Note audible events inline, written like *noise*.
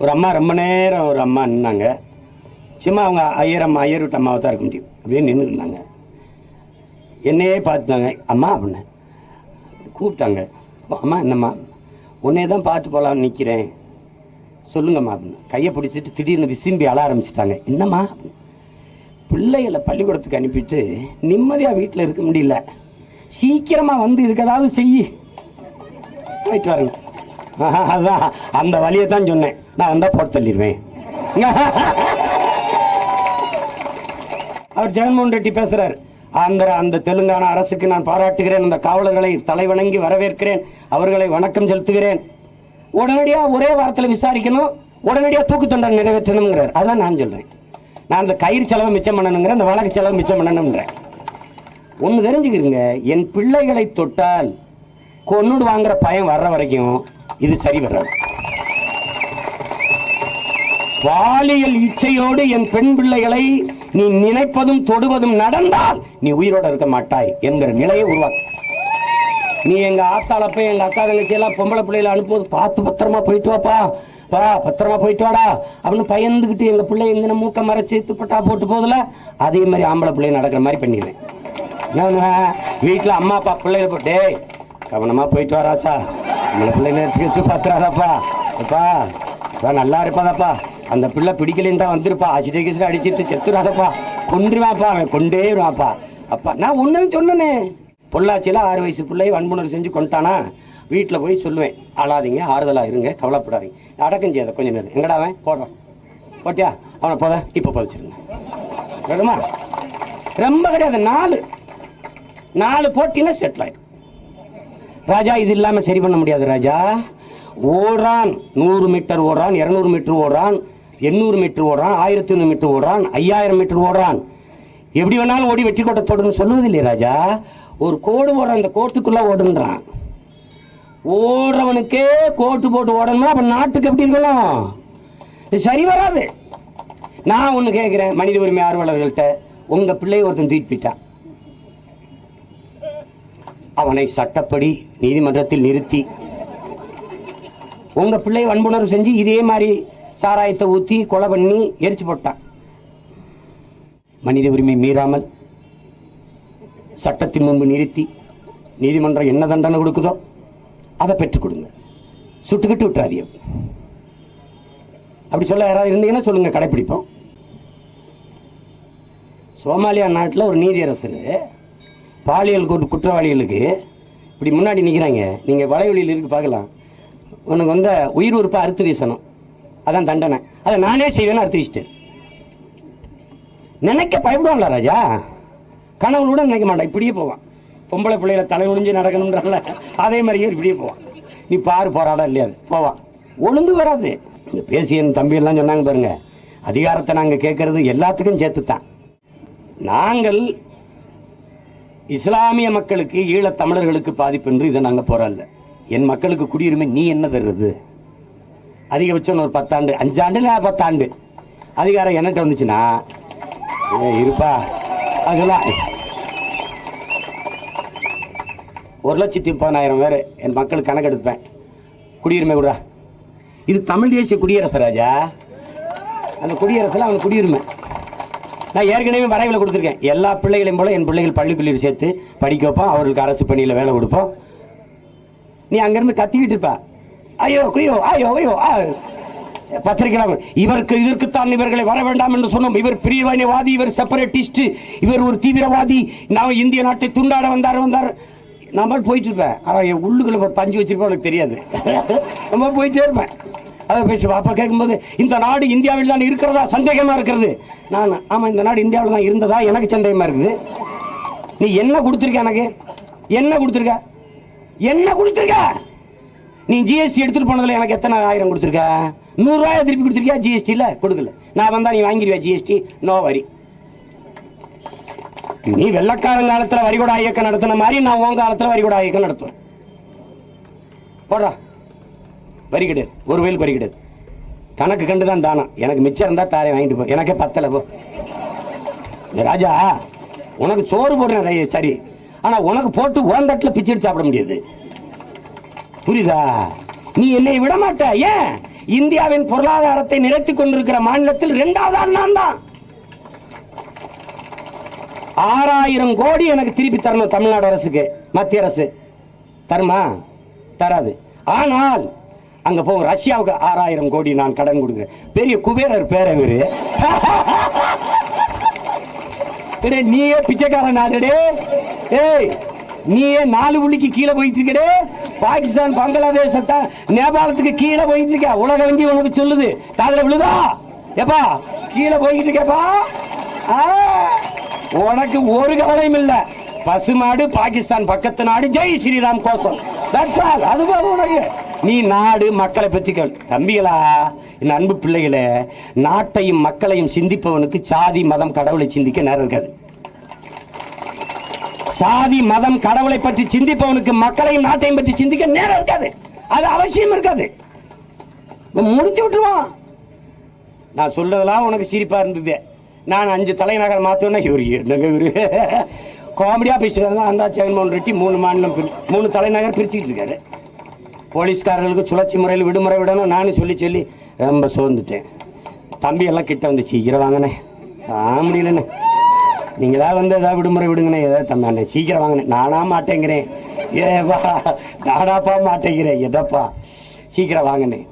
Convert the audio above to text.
ஒரு அம்மா ரொம்ப நேரம் ஒரு அம்மா நின்னாங்க. சும்மா அவங்க ஐயர் அம்மா ஐயர் விட்டு அம்மாவை தான் இருக்க முடியும். அப்படியே நின்றுருந்தாங்க என்னையே பார்த்துட்டாங்க. அம்மா அப்படின்னு கூப்பிட்டாங்க. அம்மா என்னம்மா? உன்னே தான் பார்த்து போகலான்னு நிற்கிறேன் சொல்லுங்கம்மா அப்படின்னு. கையை பிடிச்சிட்டு திடீர்னு விசிம்பி அழ ஆரம்பிச்சிட்டாங்க. என்னம்மா? பிள்ளைகளை பள்ளிக்கூடத்துக்கு அனுப்பிட்டு நிம்மதியாக வீட்டில் இருக்க முடியல. சீக்கிரமாக வந்து இதுக்கு ஏதாவது செய் போயிட்டு வரேங்க அதான் அந்த வழியை தான் சொன்னேன். நான் வந்தால் போட்டு தள்ளிடுவேன். அவர் ஜெகன்மோகன் ரெட்டி பேசுறார். ஆந்திர அந்த தெலுங்கானா அரசுக்கு நான் பாராட்டுகிறேன். அந்த காவலர்களை தலைவணங்கி வரவேற்கிறேன். அவர்களை வணக்கம் செலுத்துகிறேன். உடனடியாக ஒரே வாரத்தில் விசாரிக்கணும். உடனடியாக தூக்கு தண்டனை நிறைவேற்றணுங்கிறார் அதான் நான் சொல்கிறேன் நான் அந்த கயிறு செலவு மிச்சம் பண்ணணுங்கிறேன் அந்த வழக்கு செலவு மிச்சம் பண்ணணுங்கிறேன் ஒன்று தெரிஞ்சுக்கிறீங்க. என் பிள்ளைகளை தொட்டால் கொன்னுடு வாங்குற பயம் வர்ற வரைக்கும் இது சரி வராது. பாலியல் இச்சையோடு என் பெண் பிள்ளைகளை நீ நினைப்பதும் தொடுவதும் நடந்தால் நீ உயிரோட இருக்க மாட்டாய் என்கிற நிலையை உருவாக்கு. நீ எங்க ஆத்தால போய் எங்க அக்கா தங்கச்சி எல்லாம் பொம்பளை பிள்ளைகளை அனுப்புவது பார்த்து பத்திரமா போயிட்டு வாப்பா. பா பத்திரமா போயிட்டு வாடா அப்படின்னு பயந்துகிட்டு எங்க பிள்ளை எங்கன மூக்க மறைச்சு துப்பட்டா போட்டு போதில்ல அதே மாதிரி ஆம்பளை பிள்ளை நடக்கிற மாதிரி பண்ணிடுவேன். வீட்டுல வீட்டில் அம்மா அப்பா பிள்ளைகளை போட்டு கவனமா போயிட்டு வராசா நம்மளை பிள்ளை நினைச்சு வச்சு அப்பா அப்பா நல்லா இருப்பாதாப்பா. அந்த பிள்ளை பிடிக்கலன்னு தான் வந்திருப்பா. அசிட்டு கிசிட்டு அடிச்சிட்டு செத்துறாதப்பா. கொண்டுருவாப்பா அவன் கொண்டே வருவாப்பா. அப்பா நான் ஒன்றும் சொன்னனே. பொள்ளாச்சியில் ஆறு வயசு பிள்ளை வன்புணர்வு செஞ்சு கொண்டானா வீட்டில் போய் சொல்லுவேன். அழாதீங்க ஆறுதலாக இருங்க கவலைப்படாதீங்க. அடக்கம் செய்யாத கொஞ்சம் நேரம். எங்கடா அவன்? போடுறான். போட்டியா? அவனை போத. இப்போ பதிச்சிருங்க. வேணுமா? ரொம்ப கிடையாது நாலு. நாலு போட்டின்னா செட்டில் ஆகிடும் ராஜா இது இல்லாமல் சரி பண்ண முடியாது ராஜா. ஓடுறான் நூறு மீட்டர் ஓடுறான் இரநூறு மீட்டர் ஓடுறான் எண்ணூறு மீட்டர் ஓடுறான் ஆயிரத்தி ஐநூறு மீட்டர் ஓடுறான் ஐயாயிரம் மீட்டர் ஓடுறான். எப்படி வேணாலும் ஓடி வெற்றி கோட்டை தொடர்ந்து சொல்லுவது ராஜா. ஒரு கோடு ஓடுறான் அந்த கோட்டுக்குள்ளே ஓடுன்றான். ஓடுறவனுக்கே கோட்டு போட்டு ஓடணும்னா அப்போ நாட்டுக்கு எப்படி இருக்கணும் இது சரி வராது. நான் ஒன்று கேட்குறேன் மனித உரிமை ஆர்வலர்கள்ட்ட உங்கள் பிள்ளையை ஒருத்தன் தூக்கிட்டான் அவனை சட்டப்படி நீதிமன்றத்தில் நிறுத்தி உங்கள் பிள்ளை வன்புணர்வு செஞ்சு இதே மாதிரி சாராயத்தை ஊற்றி கொலை பண்ணி எரிச்சு போட்டான். மனித உரிமை மீறாமல் சட்டத்தின் முன்பு நிறுத்தி நீதிமன்றம் என்ன தண்டனை கொடுக்குதோ அதை பெற்றுக் கொடுங்க. சுட்டுக்கிட்டு விட்டுறாதீங்க. அப்படி சொல்ல யாராவது இருந்தீங்கன்னா சொல்லுங்கள் கடைப்பிடிப்போம். சோமாலியா நாட்டில் ஒரு நீதியரசர் பாலியல் குற்ற- குற்றவாளிகளுக்கு இப்படி முன்னாடி நிற்கிறாங்க நீங்கள் வலைவெளியில் இருக்கு பார்க்கலாம். உனக்கு வந்து உயிர் உறுப்பாக அறுத்து வீசணும் அதான் தண்டனை. அதை நானே செய்வேன்னு அறுத்து வீசிட்டு நினைக்க பயப்படுவாங்களா ராஜா? கனவுல கூட நினைக்க மாட்டான். இப்படியே போவான். பொம்பளை பிள்ளைகளை தலை முடிஞ்சு நடக்கணும்ன்றால அதே மாதிரியே இப்படியே போவான். நீ பாரு போராடா இல்லையா? போவான். ஒழுங்கு வராது. இந்த பேசிய என் சொன்னாங்க பாருங்க. அதிகாரத்தை நாங்கள் கேட்கறது எல்லாத்துக்கும் சேர்த்து தான் நாங்கள் இஸ்லாமிய மக்களுக்கு ஈழத் தமிழர்களுக்கு பாதிப்பு என்று இதை நாங்கள் போராடல. என் மக்களுக்கு குடியுரிமை நீ என்ன தருது? அதிகபட்சம் ஒரு பத்தாண்டு அஞ்சாண்டு இல்லை பத்தாண்டு. அதிகாரம் என்னட்ட வந்துச்சுன்னா இருப்பா. அதெல்லாம். ஒரு லட்சத்தி முப்பதாயிரம் பேர் என் மக்களுக்கு கணக்கு எடுப்பேன் குடியுரிமை விடுறா இது தமிழ் தேசிய குடியரசு ராஜா. அந்த குடியரசில் அவனுக்கு குடியுரிமை. நான் ஏற்கனவே வரைவில் கொடுத்துருக்கேன். எல்லா பிள்ளைகளையும் போல என் பிள்ளைகள் பள்ளிக்குள்ளே சேர்த்து படிக்க வைப்போம். அவர்களுக்கு அரசு பணியில் வேலை கொடுப்போம். நீ அங்கேருந்து கத்திக்கிட்டு இருப்ப. ஐயோ குய்யோ ஐயோ ஐயோ ஆ. பத்திரிகையாளர் இவருக்கு இதற்குத்தான் இவர்களை வர வேண்டாம் என்று சொன்னோம். இவர் பிரிவினைவாதி இவர் செப்பரேட்டிஸ்ட் இவர் ஒரு தீவிரவாதி. நான் இந்திய நாட்டை துண்டாட வந்தார் வந்தார். நம்ம போயிட்டு இருப்பேன். ஆனால் என் உள்ளுக்குள்ள பஞ்சு வச்சிருக்கோம் எனக்கு தெரியாது. நம்ம போயிட்டே இருப்பேன். அப்போ கேட்கும்போது இந்த நாடு இந்தியாவில் தான் இருக்கிறதா? சந்தேகமாக இருக்கிறது. நான் ஆமாம் இந்த நாடு இந்தியாவில் தான் இருந்ததா? எனக்கு சந்தேகமாக இருக்குது. நீ என்ன கொடுத்துருக்க எனக்கு? என்ன கொடுத்துருக்க? என்ன கொடுத்துருக்க? நீ ஜிஎஸ்டி எடுத்துகிட்டு போனதில் எனக்கு எத்தனை ஆயிரம் கொடுத்துருக்க? நூறுரூவாயை திருப்பி கொடுத்துருக்கியா ஜிஎஸ்டியில் கொடுக்கல. நான் வந்தால் நீ வாங்கிடுவியா ஜிஎஸ்டி நோ வரி. நீ வெள்ளக்காரன் காலத்தில் வரிகூடா இயக்கம் நடத்தின மாதிரி நான் உன் காலத்தில் வரிகூடா இயக்கம் நடத்துவேன். போடுறா. வரி கிடையாது ஒரு வயல் வரி கிடையாது தனக்கு கண்டு தான் தானம். எனக்கு மிச்சம் இருந்தால் தாரே வாங்கிட்டு போ. எனக்கே பத்தல போ. இந்த ராஜா உனக்கு சோறு போடுறேன் ரை- சரி. ஆனா உனக்கு போட்டு ஓந்தட்டில் பிச்சை சாப்பிட முடியாது. புரியுதா? நீ என்னை விட மாட்ட ஏன்? இந்தியாவின் பொருளாதாரத்தை நிலைத்துக் கொண்டிருக்கிற மாநிலத்தில் இரண்டாவது ஆள் தான். ஆறாயிரம் கோடி எனக்கு திருப்பி தரணும் தமிழ்நாடு அரசுக்கு. மத்திய அரசு. தருமா? தராது. ஆனால் அங்க போ ரஷ்யாவுக்கு ஆறாயிரம் கோடி நான் கடன் கொடுக்குறேன். பெரிய குபேரர் பேர இவரு. நீயே பிச்சைக்கார நாடே ஏய் நீயே நாலு புள்ளிக்கு கீழே போயிட்டு இருக்கடே பாகிஸ்தான் பங்களாதேசத்தை நேபாளத்துக்கு கீழே போயிட்டு இருக்க. உலக வங்கி உனக்கு சொல்லுது. காதுல விழுதா? எப்பா கீழே போய்கிட்டு இருக்கேப்பா. உனக்கு ஒரு கவலையும் இல்ல. பசுமாடு பாகிஸ்தான் பக்கத்து நாடு. ஜெய் ஸ்ரீராம் கோசம் தட்ஸ் ஆல் அது போதும் உனக்கு. நீ நாடு மக்களை பற்றி கேள் தம்பிகளா என் அன்பு பிள்ளைகளே நாட்டையும் மக்களையும் சிந்திப்பவனுக்கு சாதி மதம் கடவுளை சிந்திக்க நேரம் இருக்காது. சாதி மதம் கடவுளை பற்றி சிந்திப்பவனுக்கு மக்களையும் நாட்டையும் பற்றி சிந்திக்க நேரம் இருக்காது. அது அவசியம் இருக்காது. முடிச்சு விட்டுருவான். நான் சொல்றதெல்லாம் உனக்கு சிரிப்பா இருந்தது. நான் அஞ்சு தலைநகர் மாத்தோன்னா இவரு என்னங்க இவரு? *laughs* காமெடியா பேசுறாங்க அந்த ஜெகன்மோகன் ரெட்டி மூணு மாநிலம் மூணு தலைநகர் பிரிச்சுக்கிட்டு இருக்காரு. போலீஸ்காரர்களுக்கு சுழற்சி முறையில் விடுமுறை விடணும். நானும் சொல்லி சொல்லி ரொம்ப சோர்ந்துட்டேன். தம்பி எல்லாம் கிட்ட வந்து சீக்கிரம் வாங்கினேன். ஆ முடியலண்ணே நீங்களா வந்து ஏதாவது விடுமுறை விடுங்கண்ணே. ஏதாவது தம்பி அண்ணே சீக்கிரம் வாங்கினேன். நானா மாட்டேங்கிறேன். ஏப்பா நானாப்பா மாட்டேங்கிறேன். எதப்பா? சீக்கிரம் வாங்கினேன்.